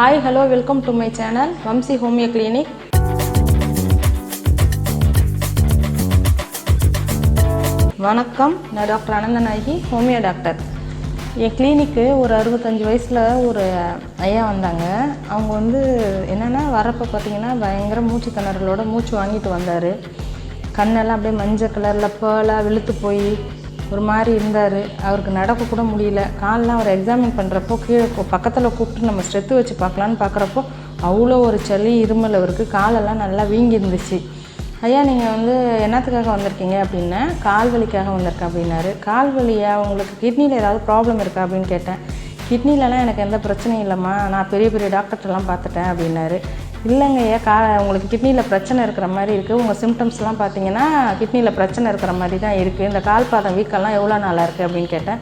Hi hello welcome to my channel Vamsi homeo clinic வணக்கம் நான் doctor Ananthanayaki homeo doctor. என் கிளினிக்கு ஒரு அறுபத்தஞ்சு வயசில் ஒரு ஐயா வந்தாங்க. அவங்க வந்து என்னென்னா வரப்போ பார்த்தீங்கன்னா பயங்கர மூச்சு திணறலோட மூச்சு வாங்கிட்டு வந்தார். கண்ணெல்லாம் அப்படியே மஞ்சள் கலரில் பேலாக வெளுத்து போய் ஒரு மாதிரி இருந்தார். அவருக்கு நடக்க கூட முடியல. கால்லாம் அவர் எக்ஸாமின் பண்ணுறப்போ கீழே பக்கத்தில் கூப்பிட்டு நம்ம ஸ்ட்ரெத்து வச்சு பார்க்கலான்னு பார்க்குறப்போ அவ்வளோ ஒரு சளி இருமல் அவருக்கு. காலெல்லாம் நல்லா வீங்கி இருந்துச்சு ஐயா நீங்கள் வந்து என்னத்துக்காக வந்திருக்கீங்க அப்படின்னா கால் வலிக்காக வந்திருக்கேன் அப்படின்னாரு. கால் வலியா உங்களுக்கு கிட்னியில் ஏதாவது ப்ராப்ளம் இருக்கா அப்படின்னு கேட்டேன். கிட்னிலலாம் எனக்கு எந்த பிரச்சனையும் இல்லைம்மா. நான் பெரிய பெரிய டாக்டர்கிட்டலாம் பார்த்துட்டேன் அப்படின்னாரு. இல்லைங்க ஐயா கா உங்களுக்கு கிட்னியில் பிரச்சனை இருக்கிற மாதிரி இருக்குது உங்கள் சிம்டம்ஸ்லாம் பார்த்தீங்கன்னா கிட்னியில் பிரச்சனை இருக்கிற மாதிரி தான் இருக்குது இந்த கால் பாதம் வீக்கெல்லாம் எவ்வளோ நாளாக இருக்குது அப்படின்னு கேட்டேன்.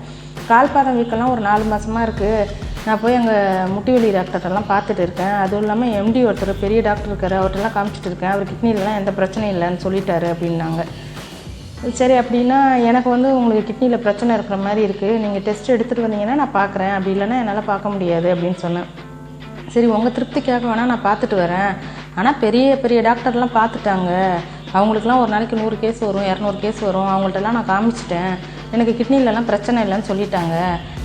கால் பாதம் வீக்கெல்லாம் ஒரு நாலு மாதமாக இருக்குது நான் போய் அங்கே முட்டிவெளி டாக்டர்கிட்டலாம் பார்த்துட்டு இருக்கேன். அதுவும் இல்லாமல் எம்டி ஒருத்தர் பெரிய டாக்டர் இருக்கார் அவர்கிட்டலாம் காமிச்சிட்டு இருக்கேன். அவர் கிட்னிலலாம் எந்த பிரச்சனையும் இல்லைன்னு சொல்லிட்டாரு அப்படின்னாங்க. சரி அப்படின்னா எனக்கு வந்து உங்களுக்கு கிட்னியில் பிரச்சனை இருக்கிற மாதிரி இருக்குது நீங்கள் டெஸ்ட் எடுத்துகிட்டு வந்தீங்கன்னா நான் பார்க்குறேன் அப்படி இல்லைன்னா என்னால் பார்க்க முடியாது அப்படின்னு சொன்னேன். சரி உங்கள் திருப்திக்காக வேணால் நான் பார்த்துட்டு வரேன். ஆனால் பெரிய பெரிய டாக்டர்லாம் பார்த்துட்டாங்க. அவங்களுக்குலாம் ஒரு நாளைக்கு நூறு கேஸ் வரும் இரநூறு கேஸ் வரும். அவங்கள்ட்டலாம் நான் காமிச்சிட்டேன். எனக்கு கிட்னிலலாம் பிரச்சனை இல்லைன்னு சொல்லிட்டாங்க.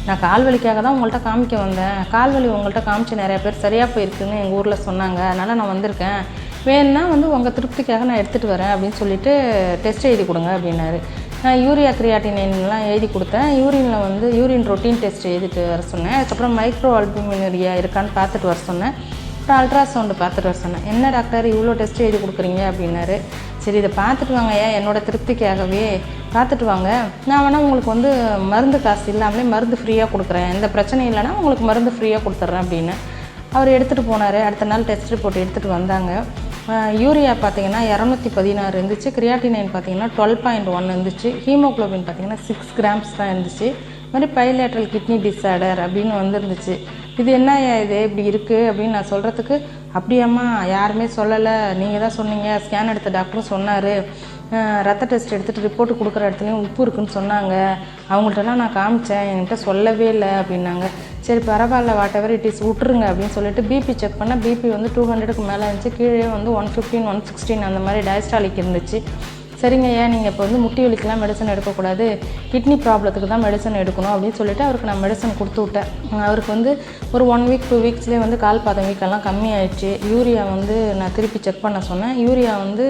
நான் கால் வலிக்காக தான் உங்கள்கிட்ட காமிக்க வந்தேன். கால் வலி உங்கள்கிட்ட காமிச்சு நிறைய பேர் சரியாக போயிருக்குன்னு எங்கள் ஊரில் சொன்னாங்க. அதனால் நான் வந்திருக்கேன். வேணும்னா வந்து உங்கள் திருப்திக்காக நான் எடுத்துகிட்டு வரேன் அப்படின்னு சொல்லிட்டு டெஸ்ட் எழுதி கொடுங்க அப்படின்னாரு. நான் யூரியா கிரியாட்டினைன்லாம் எழுதி கொடுத்தேன். யூரினில் வந்து யூரின் ரொட்டீன் டெஸ்ட் எழுதிட்டு வர சொன்னேன். அதுக்கப்புறம் மைக்ரோ அல்புமினரியா இருக்கான்னு பார்த்துட்டு வர சொன்னேன். அப்புறம் அல்ட்ராசவுண்டு பார்த்துட்டு வர சொன்னேன். என்ன டாக்டர் இவ்வளோ டெஸ்ட் எழுதி கொடுக்குறீங்க? அப்படின்னாரு. சரி இதை பார்த்துட்டு வாங்க ஏன் என்னோட திருப்திக்காகவே பார்த்துட்டு வாங்க. நான் வேணால் உங்களுக்கு வந்து மருந்து காசு இல்லாமலே மருந்து ஃப்ரீயாக கொடுக்குறேன். எந்த பிரச்சனையும் இல்லைன்னா உங்களுக்கு மருந்து ஃப்ரீயாக கொடுத்துட்றேன் அப்படின்னு அவர் எடுத்துகிட்டு போனார். அடுத்த நாள் டெஸ்ட் ரிப்போர்ட் எடுத்துகிட்டு வந்தாங்க. யூரியா பார்த்தீங்கன்னா இரநூத்தி பதினாறு இருந்துச்சு. கிரியாட்டினைன் பார்த்தீங்கன்னா டுவெல் பாயிண்ட் ஒன் இருந்துச்சு. ஹீமோக்ளோபின் பார்த்தீங்கன்னா சிக்ஸ் கிராம்ஸ் தான் இருந்துச்சு. இது மாதிரி பைலேட்ரல் கிட்னி டிசார்டர் அப்படின்னு வந்துருந்துச்சு. இது என்ன இது இப்படி இருக்குது அப்படின்னு நான் சொல்கிறதுக்கு அப்படியாம்மா யாருமே சொல்லலை. நீங்கள் தான் சொன்னீங்க. ஸ்கேன் எடுத்த டாக்டரும் சொன்னார். ரத்த டெஸ்ட் எடுத்துகிட்டு ரிப்போர்ட் கொடுக்குற இடத்துலையும் உப்பு இருக்குன்னு சொன்னாங்க. அவங்கள்ட்டலாம் நான் காமிச்சேன். என்கிட்ட சொல்லவே இல்லை அப்படின்னாங்க. சரி பரவாயில்ல வாட் எவர் இட் இஸ் விட்டுருங்க அப்படின்னு சொல்லிட்டு பிபி செக் பண்ணால் பிபி வந்து டூ ஹண்ட்ரடுக்கு மேலே இருந்துச்சு. கீழே வந்து ஒன் ஃபிஃப்டீன் ஒன் சிக்ஸ்டீன் அந்த மாதிரி டயஸ்டாலிக் இருந்துச்சு. சரிங்க ஐயா நீங்கள் இப்போ வந்து முட்டி வலிக்கெலாம் மெடிசன் எடுக்கக்கூடாது. கிட்னி ப்ராப்ளத்துக்கு தான் மெடிசன் எடுக்கணும் அப்படின்னு சொல்லிட்டு அவருக்கு நான் மெடிசன் கொடுத்து விட்டேன். அவருக்கு வந்து ஒரு ஒன் வீக் டூ வீக்ஸ்லேயே வந்து கால் பாதம் வீக்கெல்லாம் கம்மியாயிடுச்சு. யூரியா வந்து நான் திருப்பி செக் பண்ண சொன்னேன். யூரியா வந்து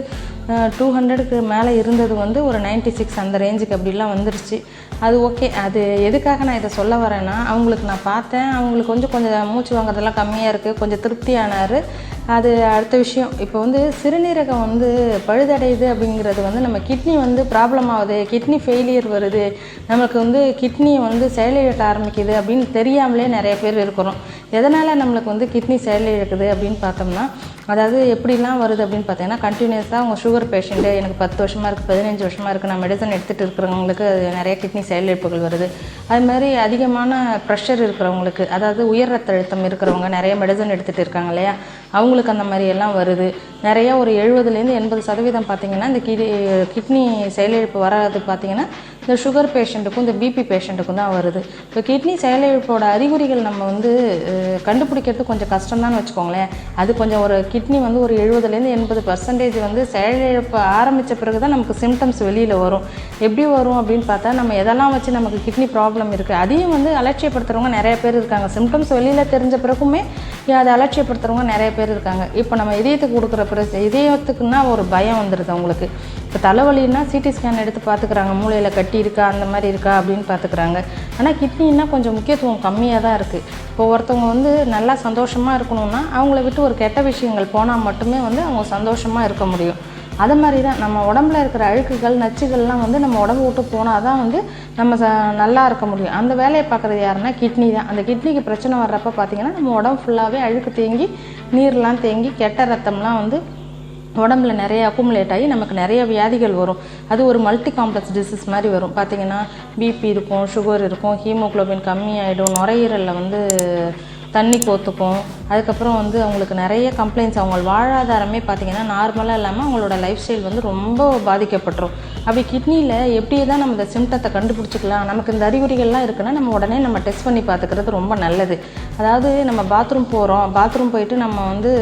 டூ ஹண்ட்ரடுக்கு மேலே இருந்தது வந்து ஒரு 96 சிக்ஸ் அந்த ரேஞ்சுக்கு அப்படிலாம் வந்துருச்சு. அது ஓகே அது எதுக்காக நான் இதை சொல்ல வரேன்னா அவங்களுக்கு நான் பார்த்தேன். அவங்களுக்கு கொஞ்சம் கொஞ்சம் மூச்சு வாங்குறதெல்லாம் கம்மியாக இருக்குது கொஞ்சம் திருப்தியானார். அது அடுத்த விஷயம். இப்போ வந்து சிறுநீரகம் வந்து பழுதடையுது அப்படிங்கிறது வந்து நம்ம கிட்னி வந்து ப்ராப்ளம் ஆகுது. கிட்னி ஃபெயிலியர் வருது. நமக்கு வந்து கிட்னி வந்து செயலிழக்க ஆரம்பிக்குது அப்படின்னு தெரியாமலே நிறைய பேர் இருக்கிறோம். எதனால் நம்மளுக்கு வந்து கிட்னி செயலிழக்குது அப்படின்னு பார்த்தோம்னா அதாவது எப்படிலாம் வருது அப்படின்னு பார்த்தீங்கன்னா கண்டினியூஸாக அவங்க சுகர் பேஷண்ட்டு எனக்கு பத்து வருஷமாக இருக்குது பதினஞ்சு வருஷமாக இருக்குது நான் மெடிசன் எடுத்துகிட்டு இருக்கிறவங்களுக்கு அது நிறைய கிட்னி செயலிழப்புகள் வருது. அது மாதிரி அதிகமான ப்ரெஷர் இருக்கிறவங்களுக்கு அதாவது உயர் ரத்த அழுத்தம் இருக்கிறவங்க நிறைய மெடிசன் எடுத்துகிட்டு இருக்காங்க இல்லையா? அவங்களுக்கு அந்த மாதிரி எல்லாம் வருது. நிறைய ஒரு எழுபதுலேருந்து எண்பது சதவீதம் பார்த்தீங்கன்னா இந்த கிடி கிட்னி செயலிழப்பு வராது பார்த்தீங்கன்னா இந்த சுகர் பேஷண்ட்டுக்கும் இந்த பிபி பேஷண்ட்டுக்கும் தான் வருது. இப்போ கிட்னி செயலிழப்போட அறிகுறிகள் நம்ம வந்து கண்டுபிடிக்கிறது கொஞ்சம் கஷ்டம்தான் வச்சுக்கோங்களேன். அது கொஞ்சம் ஒரு கிட்னி வந்து ஒரு எழுபதுலேருந்து எண்பது பர்சன்டேஜ் வந்து செயலிழப்பு ஆரம்பித்த பிறகு தான் நமக்கு சிம்டம்ஸ் வெளியில் வரும். எப்படி வரும் அப்படின்னு பார்த்தா நம்ம எதெல்லாம் வச்சு நமக்கு கிட்னி ப்ராப்ளம் இருக்குது அதையும் வந்து அலட்சியப்படுத்துகிறவங்க நிறைய பேர் இருக்காங்க. சிம்டம்ஸ் வெளியில் தெரிஞ்ச பிறகுமே அதை அலட்சியப்படுத்துகிறவங்க நிறைய பேர் இருக்காங்க. இப்போ நம்ம இதயத்துக்கு கொடுக்குற பிறகு இதயத்துக்குன்னா ஒரு பயம் வந்துடுது அவங்களுக்கு. இப்போ தலைவலின்னா சிடி ஸ்கேன் எடுத்து பார்த்துக்குறாங்க. மூளையில் கட்டி இருக்கா அந்த மாதிரி இருக்கா அப்படின்னு பார்த்துக்குறாங்க. ஆனால் கிட்னின்னா கொஞ்சம் முக்கியத்துவம் கம்மியாக தான் இருக்குது இப்போ ஒருத்தவங்க வந்து நல்லா சந்தோஷமாக இருக்கணும்னா அவங்கள விட்டு ஒரு கெட்ட விஷயங்கள் போனால் மட்டுமே வந்து அவங்க சந்தோஷமாக இருக்க முடியும். அது மாதிரி தான் நம்ம உடம்புல இருக்கிற அழுக்குகள் நச்சுகள்லாம் வந்து நம்ம உடம்பு விட்டு போனால் தான் வந்து நம்ம ச நல்லா இருக்க முடியும். அந்த வேலையை பார்க்குறது யாருன்னா கிட்னி தான். அந்த கிட்னிக்கு பிரச்சனை வர்றப்ப பார்த்தீங்கன்னா நம்ம உடம்பு ஃபுல்லாகவே அழுக்கு தேங்கி நீர்லாம் தேங்கி கெட்ட ரத்தம்லாம் வந்து உடம்புல நிறைய அக்குமுலேட் ஆகி நமக்கு நிறைய வியாதிகள் வரும். அது ஒரு மல்டி காம்ப்ளெக்ஸ் டிசீஸ் மாதிரி வரும். பார்த்திங்கன்னா பிபி இருக்கும் சுகர் இருக்கும் ஹீமோகுளோபின் கம்மியாயிடும் நுரையீரலில் வந்து தண்ணி கோத்துக்கும். அதுக்கப்புறம் வந்து அவங்களுக்கு நிறைய கம்ப்ளைண்ட்ஸ் அவங்க வாழ்வாதாரமே பார்த்திங்கன்னா நார்மலாக இல்லாமல் அவங்களோட லைஃப் ஸ்டைல் வந்து ரொம்ப பாதிக்கப்பட்டுரும். அப்படி கிட்னியில் எப்படி தான் நம்ம இந்த சிம்டத்தை கண்டுபிடிச்சிக்கலாம் நமக்கு இந்த அறிகுறிகள்லாம் இருக்குன்னா நம்ம உடனே நம்ம டெஸ்ட் பண்ணி பார்த்துக்கிறது ரொம்ப நல்லது. அதாவது நம்ம பாத்ரூம் போகிறோம் பாத்ரூம் போயிட்டு நம்ம வந்து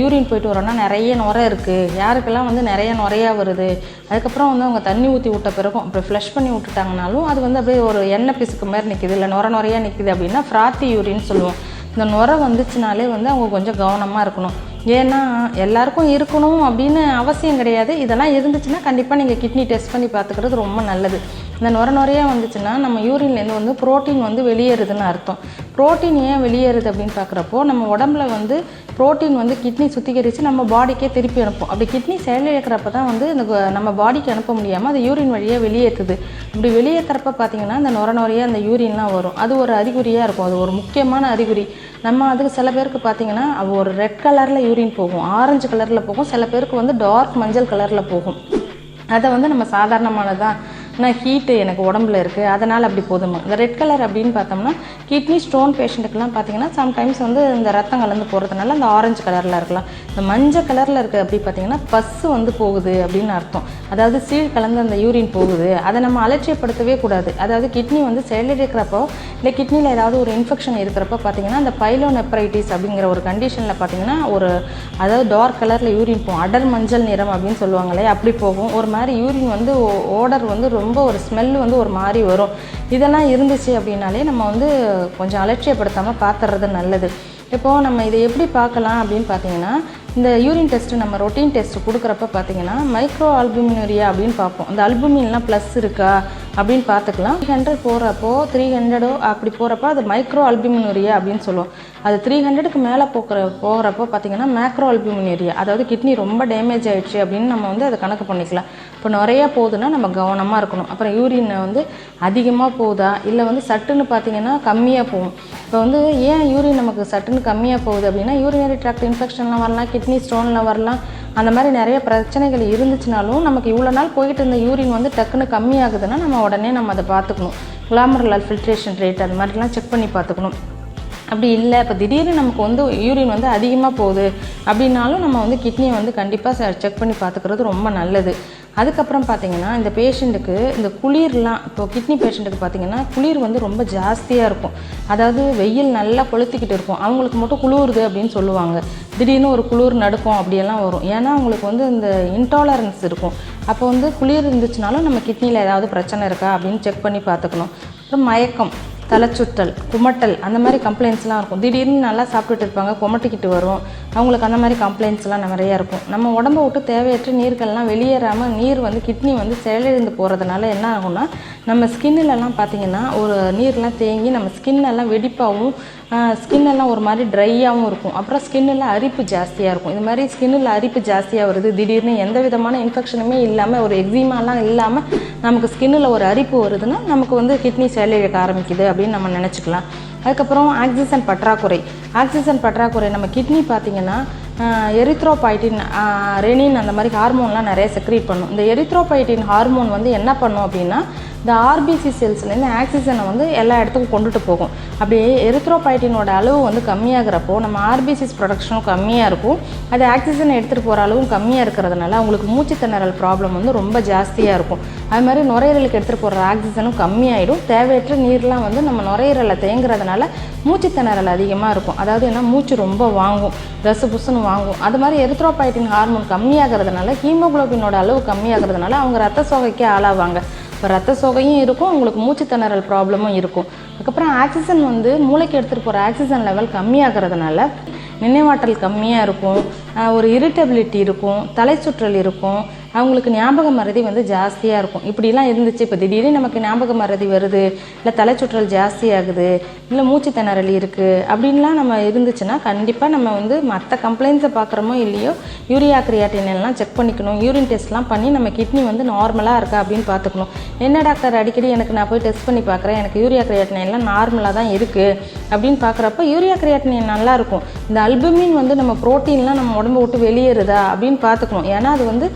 யூரின் போயிட்டு வரோம்னா நிறைய நுரை இருக்குது யாருக்கெல்லாம் வந்து நிறைய நுரையாக வருது? அதுக்கப்புறம் வந்து அவங்க தண்ணி ஊற்றி விட்ட பிறகும் அப்புறம் ஃப்ளஷ் பண்ணி விட்டுட்டாங்கனாலும் அது வந்து அப்படியே ஒரு எண்ணெய் பிசுக்கு மாதிரி நிற்கிது இல்லை நுர நுரையா நிற்கிது அப்படின்னா ஃப்ராத்தி யூரின்னு சொல்லுவோம். இந்த நுரை வந்துச்சுனாலே வந்து அவங்க கொஞ்சம் கவனமாக இருக்கணும். ஏன்னா எல்லாருக்கும் இருக்கணும் அப்படின்னு அவசியம் கிடையாது. இதெல்லாம் இருந்துச்சுன்னா கண்டிப்பாக நீங்கள் கிட்னி டெஸ்ட் பண்ணி பார்த்துக்கிறது ரொம்ப நல்லது. இந்த நுர நுரையாக வந்துச்சுன்னா நம்ம யூரின்லேருந்து வந்து புரோட்டீன் வந்து வெளியேறுதுன்னு அர்த்தம். புரோட்டீன் ஏன் வெளியேறுது அப்படின்னு பார்க்குறப்போ நம்ம உடம்புல வந்து புரோட்டீன் வந்து கிட்னி சுத்திகரித்து நம்ம பாடிக்கே திருப்பி அனுப்பும். அப்படி கிட்னி செயலிழக்கிறப்ப தான் வந்து இந்த நம்ம பாடிக்கு அனுப்ப முடியாமல் அது யூரின் வழியாக வெளியேற்றுது அப்படி வெளியேற்றுறப்ப பார்த்தீங்கன்னா இந்த நுர நுரையாக அந்த யூரின்லாம் வரும். அது ஒரு அறிகுறியாக இருக்கும். அது ஒரு முக்கியமான அறிகுறி. நம்ம அதுக்கு சில பேருக்கு பார்த்தீங்கன்னா அது ஒரு ரெட் கலரில் யூரின் போகும். ஆரஞ்சு கலரில் போகும். சில பேருக்கு வந்து டார்க் மஞ்சள் கலரில் போகும். அதை வந்து நம்ம சாதாரணமானதான் ஆனால் ஹீட்டு எனக்கு உடம்புல இருக்குது அதனால் அப்படி போதுமா? இந்த ரெட் கலர் அப்படின்னு பார்த்தோம்னா கிட்னி ஸ்டோன் பேஷண்ட்டுக்கெல்லாம் பார்த்தீங்கன்னா சம்டைம்ஸ் வந்து இந்த ரத்தம் கலந்து போகிறதுனால அந்த ஆரஞ்சு கலரில் இருக்கலாம். இந்த மஞ்சள் கலரில் இருக்குது அப்படி பார்த்தீங்கன்னா பஸ்ஸு வந்து போகுது அப்படின்னு அர்த்தம். அதாவது சீழ் கலந்து அந்த யூரின் போகுது. அதை நம்ம அலட்சியப்படுத்தவே கூடாது. அதாவது கிட்னி வந்து செயலிழக்கிறப்போ இல்லை கிட்னியில் ஏதாவது ஒரு இன்ஃபெக்ஷன் இருக்கிறப்போ பார்த்தீங்கன்னா அந்த பைலோனெப்ரைட்டிஸ் அப்படிங்கிற ஒரு கண்டிஷனில் பார்த்தீங்கன்னா ஒரு அதாவது டார்க் கலரில் யூரின் போகும். அடர் மஞ்சள் நிறம் அப்படின்னு சொல்லுவாங்களே அப்படி போகும். ஒரு மாதிரி யூரின் வந்து ஓடர் வந்து ரொம்ப ரொம்ப ஒரு ஸ்மெல் வந்து ஒரு மாதிரி வரும். இதெல்லாம் இருந்துச்சு அப்படின்னாலே நம்ம வந்து கொஞ்சம் அலட்சியப்படுத்தாமல் பார்த்துறது நல்லது. இப்போது நம்ம இதை எப்படி பார்க்கலாம் அப்படின்னு பார்த்தீங்கன்னா இந்த யூரின் டெஸ்ட்டு நம்ம ரொட்டீன் டெஸ்ட்டு கொடுக்குறப்ப பார்த்தீங்கன்னா மைக்ரோ அல்புமினரியா அப்படின்னு பார்ப்போம். அந்த அல்புமின்லாம் ப்ளஸ் இருக்கா அப்படின்னு பார்த்துக்கலாம் த்ரீ ஹண்ட்ரட் போகிறப்போ த்ரீ ஹண்ட்ரடோ அப்படி போகிறப்ப அது மைக்ரோ அல்புமினுரியா அப்படின்னு சொல்லுவோம். அது த்ரீ ஹண்ட்ரடுக்கு மேலே போக்குற போகிறப்போ பார்த்தீங்கன்னா மேக்ரோ அல்புமினரியா அதாவது கிட்னி ரொம்ப டேமேஜ் ஆயிடுச்சு அப்படின்னு நம்ம வந்து அதை கணக்கு பண்ணிக்கலாம். இப்போ நிறையா போகுதுன்னா நம்ம கவனமாக இருக்கணும். அப்புறம் யூரின் வந்து அதிகமாக போகுதா? இல்லை வந்து சட்டுன்னு பார்த்தீங்கன்னா கம்மியாக போகும். இப்போ வந்து ஏன் யூரின் நமக்கு சட்டுன்னு கம்மியாக போகுது அப்படின்னா யூரினரி ட்ராக்ட் இன்ஃபெக்ஷன்லாம் வரலாம் கிட்னி ஸ்டோன்லாம் வரலாம் அந்த மாதிரி நிறைய பிரச்சனைகள் இருந்துச்சுனாலும் நமக்கு இவ்வளோ நாள் போயிட்டு இருந்த யூரின் வந்து டக்குன்னு கம்மியாகுதுன்னா நம்ம உடனே நம்ம அதை பார்த்துக்கணும். குளாமரல் ஃபில்ட்ரேஷன் ரேட் அது மாதிரிலாம் செக் பண்ணி பார்த்துக்கணும். அப்படி இல்லை. இப்போ திடீர்னு நமக்கு வந்து யூரின் வந்து அதிகமாக போகுது அப்படின்னாலும் நம்ம வந்து கிட்னியை வந்து கண்டிப்பாக செக் பண்ணி பார்த்துக்கிறது ரொம்ப நல்லது. அதுக்கப்புறம் பார்த்தீங்கன்னா இந்த பேஷண்ட்டுக்கு இந்த குளிர்லாம் இப்போ கிட்னி பேஷண்ட்டுக்கு பார்த்தீங்கன்னா குளிர் வந்து ரொம்ப ஜாஸ்தியாக இருக்கும். அதாவது வெயில் நல்லா கொளுத்திக்கிட்டு இருக்கும். அவங்களுக்கு மட்டும் குளிருது அப்படின்னு சொல்லுவாங்க. திடீர்னு ஒரு குளிர் நடுக்கும் அப்படியெல்லாம் வரும். ஏன்னா அவங்களுக்கு வந்து இந்த இன்டாலரன்ஸ் இருக்கும். அப்போ வந்து குளிர் இருந்துச்சுனாலும் நம்ம கிட்னியில் ஏதாவது பிரச்சனை இருக்கா அப்படின்னு செக் பண்ணி பார்த்துக்கணும் அப்புறம் மயக்கம். தலைச்சுற்றல் குமட்டல் அந்த மாதிரி கம்ப்ளைண்ட்ஸ்லாம் இருக்கும். திடீர்னு நல்லா சாப்பிட்டுட்டு இருப்பாங்க குமட்டிக்கிட்டு வரும். அவங்களுக்கு அந்த மாதிரி கம்ப்ளைண்ட்ஸ்லாம் நிறையா இருக்கும். நம்ம உடம்ப விட்டு தேவையற்ற நீர்கள்லாம் வெளியேறாமல் நீர் வந்து கிட்னி வந்து செயலிழந்து போகிறதுனால என்ன ஆகும்னா நம்ம ஸ்கின்னிலலாம் பார்த்தீங்கன்னா ஒரு நீர்லாம் தேங்கி நம்ம ஸ்கின்னெல்லாம் வெடிப்பாகவும் ஸ்கின்னெல்லாம் ஒரு மாதிரி ட்ரையாகவும் இருக்கும். அப்புறம் ஸ்கின்னில் அரிப்பு ஜாஸ்தியாக இருக்கும். இது மாதிரி ஸ்கின்னில் அரிப்பு ஜாஸ்தியாக வருது. திடீர்னு எந்த விதமான இன்ஃபெக்ஷனுமே இல்லாமல் ஒரு எக்ஸிமாலாம் இல்லாமல் நமக்கு ஸ்கின்னில் ஒரு அரிப்பு வருதுன்னா நமக்கு வந்து கிட்னி செயலிழக்க ஆரம்பிக்குது அப்படின்னு நம்ம நினச்சிக்கலாம். அதுக்கப்புறம் ஆக்சிஜன் பற்றாக்குறை. ஆக்சிஜன் பற்றாக்குறை நம்ம கிட்னி பார்த்தீங்கன்னா எரித்ரோபைட்டின் ரெனின் அந்த மாதிரி ஹார்மோன்லாம் நிறைய செக்ரீட் பண்ணும். இந்த எரித்ரோபைட்டின் ஹார்மோன் வந்து என்ன பண்ணும் அப்படின்னா இந்த ஆர்பிசி செல்ஸ்லேருந்து ஆக்சிஜனை வந்து எல்லா இடத்துக்கும் கொண்டுட்டு போகும். அப்படியே எரித்ரோபைட்டினோட அளவு வந்து கம்மியாகிறப்போ நம்ம ஆர்பிசிஸ் ப்ரொடக்ஷனும் கம்மியாக இருக்கும். அது ஆக்சிஜனை எடுத்துகிட்டு போகிற அளவும் கம்மியாக இருக்கிறதுனால அவங்களுக்கு மூச்சு திணறல் ப்ராப்ளம் வந்து ரொம்ப ஜாஸ்தியாக இருக்கும். அது மாதிரி நுரையீரலுக்கு எடுத்துகிட்டு போகிற ஆக்சிஜனும் கம்மியாயிடும். தேவையற்ற நீர்லாம் வந்து நம்ம நுரையீரலில் தேங்குறதுனால மூச்சு திணறல் அதிகமாக இருக்கும். அதாவது என்ன? மூச்சு ரொம்ப வாங்கும். தசு புசுன்னு வாங்கும். அது மாதிரி எரித்ரோபைட்டின் ஹார்மோன் கம்மியாகிறதுனால ஹீமோகுளோபினோட அளவு கம்மியாகிறதுனால அவங்க ரத்த சோகைக்கே ஆளாவாங்க. ரத்த சோகையும் இருக்கும் உங்களுக்கு மூச்சு திணறல் ப்ராப்ளமும் இருக்கும். அதுக்கப்புறம் ஆக்சிஜன் வந்து மூளைக்கு எடுத்துகிட்டு போகிற ஆக்சிஜன் லெவல் கம்மியாகிறதுனால நினைவாற்றல் கம்மியாக இருக்கும். ஒரு இரிட்டபிலிட்டி இருக்கும் தலை சுற்றல் இருக்கும். அவங்களுக்கு ஞாபக மறதி வந்து ஜாஸ்தியாக இருக்கும். இப்படிலாம் இருந்துச்சு. இப்போ திடீர்னு நமக்கு ஞாபக மறதி வருது. இல்லை தலை சுற்றல் ஜாஸ்தியாகுது. இல்லை மூச்சு திணறல் இருக்குது அப்படின்லாம் நம்ம இருந்துச்சுன்னா கண்டிப்பாக நம்ம வந்து மற்ற கம்ப்ளைண்ட்ஸை பார்க்குறோமோ இல்லையோ யூரியா கிரியாட்டினெல்லாம் செக் பண்ணிக்கணும். யூரின் டெஸ்ட்லாம் பண்ணி நம்ம கிட்னி வந்து நார்மலாக இருக்கா அப்படின்னு பார்த்துக்கணும் என்ன டாக்டர் அடிக்கடி எனக்கு நான் போய் டெஸ்ட் பண்ணி பார்க்குறேன் எனக்கு யூரியா கிரியாட்டினெல்லாம் நார்மலாக தான் இருக்குது அப்படின்னு பார்க்குறப்ப யூரியா கிரியாட்டின் நல்லாயிருக்கும் இந்த அல்புமின் வந்து நம்ம புரோட்டீன்லாம் நம்ம உடம்பு விட்டு வெளியேறுதா அப்படின்னு பார்த்துக்கணும் ஏன்னா அது வந்து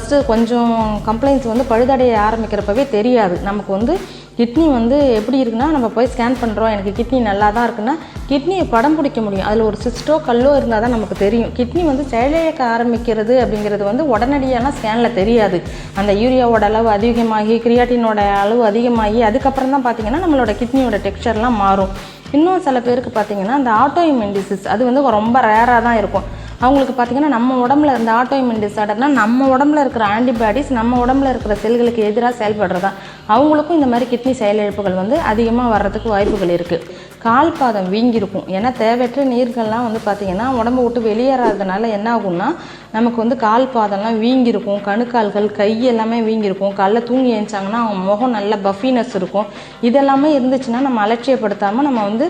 ஃபஸ்ட்டு கொஞ்சம் கம்ப்ளைண்ட்ஸ் வந்து பழுதடைய ஆரம்பிக்கிறப்பவே தெரியாது. நமக்கு வந்து கிட்னி வந்து எப்படி இருக்குன்னா நம்ம போய் ஸ்கேன் பண்ணுறோம் எனக்கு கிட்னி நல்லா தான் இருக்குன்னா கிட்னியை படம் பிடிக்க முடியும். அதில் ஒரு சிஸ்டோ கல்லோ இருந்தால் தான் நமக்கு தெரியும். கிட்னி வந்து செயலிழக்க ஆரம்பிக்கிறது அப்படிங்கிறது வந்து உடனடியெல்லாம் ஸ்கேனில் தெரியாது. அந்த யூரியாவோட அளவு அதிகமாகி கிரியாட்டினோட அளவு அதிகமாகி அதுக்கப்புறம் தான் பார்த்தீங்கன்னா நம்மளோட கிட்னியோட டெக்ஸ்சர்லாம் மாறும். இன்னும் சில பேருக்கு பார்த்தீங்கன்னா அந்த ஆட்டோ இம்யூன் டிசீஸ் அது வந்து ரொம்ப ரேராக தான் இருக்கும். அவங்களுக்கு பார்த்திங்கன்னா நம்ம உடம்புல இந்த ஆட்டோ இம்யூன் நம்ம உடம்புல இருக்கிற ஆன்டிபாடிஸ் நம்ம உடம்புல இருக்கிற செல்களுக்கு எதிராக செயல்படுறதா. அவங்களுக்கும் இந்த மாதிரி கிட்னி செயலிழப்புகள் வந்து அதிகமாக வர்றதுக்கு வாய்ப்புகள் இருக்குது கால் பாதம் வீங்கியிருக்கும். ஏன்னா தேவையற்ற நீர்கள்லாம் வந்து பார்த்திங்கன்னா உடம்பு விட்டு வெளியேறாததுனால என்ன ஆகும்னா நமக்கு வந்து கால் பாதம்லாம் வீங்கியிருக்கும். கணுக்கால்கள் கை எல்லாமே வீங்கியிருக்கும். காலைல தூங்கி எழுந்தாங்கன்னா அவங்க முகம் நல்ல பஃபினஸ் இருக்கும். இதெல்லாமே இருந்துச்சுன்னா நம்ம அலட்சியப்படுத்தாமல் நம்ம வந்து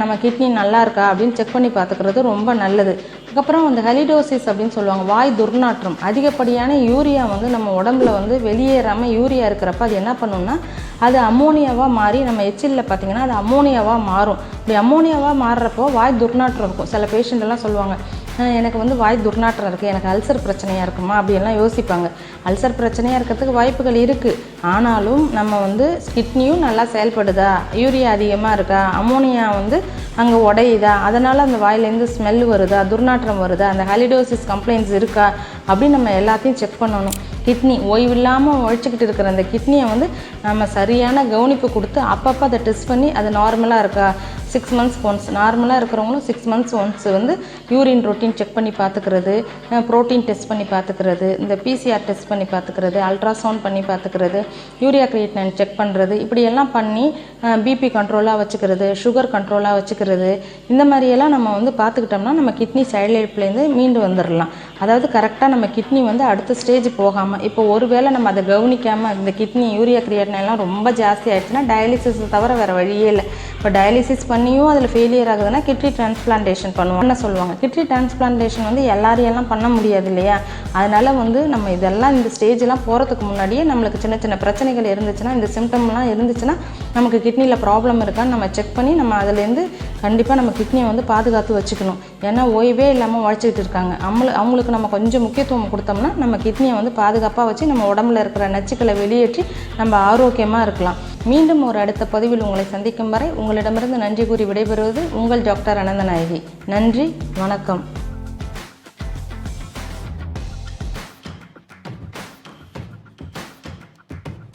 நம்ம கிட்னி நல்லா இருக்கா அப்படின்னு செக் பண்ணி பார்த்துக்கிறது ரொம்ப நல்லது. அதுக்கப்புறம் அந்த ஹெலிடோசிஸ் அப்படின்னு சொல்லுவாங்க வாய் துர்நாற்றம். அதிகப்படியான யூரியா வந்து நம்ம உடம்புல வந்து வெளியேறாமல் யூரியா இருக்கிறப்ப அது என்ன பண்ணும்னா அது அம்மோனியாவாக மாறி நம்ம எச்சிலில் பார்த்தீங்கன்னா அது அம்மோனியாவாக மாறும். இப்படி அம்மோனியாவாக மாறுறப்போ வாய் துர்நாற்றம் இருக்கும். சில பேஷண்ட்டெல்லாம் சொல்லுவாங்க எனக்கு வந்து வாய் துர்நாற்றம் இருக்குது எனக்கு அல்சர் பிரச்சனையாக இருக்குமா? அப்படியெல்லாம் யோசிப்பாங்க. அல்சர் பிரச்சனையாக இருக்கிறதுக்கு வாய்ப்புகள் இருக்குது ஆனாலும் நம்ம வந்து கிட்னியும் நல்லா செயல்படுதா? யூரியா அதிகமாக இருக்கா? அம்மோனியா வந்து அங்கே உடையுதா? அதனால் அந்த வாயிலேருந்து ஸ்மெல் வருதா? துர்நாற்றம் வருதா? அந்த ஹாலிடோசிஸ் கம்ப்ளைண்ட்ஸ் இருக்கா? அப்படின்னு நம்ம எல்லாத்தையும் செக் பண்ணணும். கிட்னி ஓய்வில்லாமல் உழைச்சிக்கிட்டு இருக்கிற அந்த கிட்னியை வந்து நம்ம சரியான கவனிப்பு கொடுத்து அப்பப்போ அதை டெஸ்ட் பண்ணி அது நார்மலாக இருக்கா? சிக்ஸ் மந்த்ஸ் ஒன்ஸ் நார்மலாக இருக்கிறவங்களும் சிக்ஸ் மந்த்ஸ் ஒன்ஸ் வந்து யூரின் ரொட்டீன் செக் பண்ணி பார்த்துக்கிறது ப்ரோட்டீன் டெஸ்ட் பண்ணி பார்த்துக்கிறது இந்த பிசிஆர் டெஸ்ட் பண்ணி பார்த்துக்கிறது அல்ட்ராசவுண்ட் பண்ணி பார்த்துக்கிறது யூரியா கிரியேட்டன் செக் பண்ணுறது இப்படியெல்லாம் பண்ணி பிபி கண்ட்ரோலாக வச்சுக்கிறது சுகர் கண்ட்ரோலாக வச்சுக்கிறது இந்த மாதிரியெல்லாம் நம்ம வந்து பார்த்துக்கிட்டோம்னா நம்ம கிட்னி செயலிழப்புலேருந்து மீண்டு வந்துடலாம் அதாவது கரெக்டாக நம்ம கிட்னி வந்து அடுத்த ஸ்டேஜ் போகாமல் இப்போ ஒருவேளை நம்ம அதை கவனிக்காமல் இந்த கிட்னி யூரியா கிரியேட்னெல்லாம் எல்லாம் ரொம்ப ஜாஸ்தி ஆயிடுச்சுன்னா டயாலிசிஸ் தவிர வேறு வழியே இல்லை. இப்போ டயாலிசிஸ் பண்ணியும் அதில் ஃபெயிலியர் ஆகுதுன்னா கிட்னி டிரான்ஸ்பிளான்டேஷன் பண்ணுவோம்னு சொல்லுவாங்க? கிட்னி டிரான்ஸ்பிளான்டேஷன் வந்து எல்லாரையெல்லாம் பண்ண முடியாது இல்லையா? அதனால் வந்து நம்ம இதெல்லாம் இந்த ஸ்டேஜ்லாம் போகிறதுக்கு முன்னாடியே நம்மளுக்கு சின்ன சின்ன பிரச்சனைகள் இருந்துச்சுன்னா இந்த சிம்டம்லாம் இருந்துச்சுன்னா நமக்கு கிட்னியில் ப்ராப்ளம் இருக்கான்னு நம்ம செக் பண்ணி நம்ம அதுலேருந்து கண்டிப்பாக நம்ம கிட்னியை வந்து பாதுகாத்து வச்சுக்கணும். ஏன்னா ஓய்வே இல்லாமல் உழைச்சிக்கிட்டு இருக்காங்க. அவங்களு அவங்களுக்கு நம்ம கொஞ்சம் முக்கியத்துவம் கொடுத்தோம்னா நம்ம கிட்னியை வந்து பாதுகாப்பாக வச்சு நம்ம உடம்புல இருக்கிற நச்சுக்களை வெளியேற்றி நம்ம ஆரோக்கியமாக இருக்கலாம். மீண்டும் ஒரு அடுத்த பதிவில் உங்களை சந்திக்கும் வரை உங்களிடமிருந்து நன்றி கூறி விடைபெறுவது உங்கள் டாக்டர் அனந்தநாயகி. நன்றி வணக்கம்.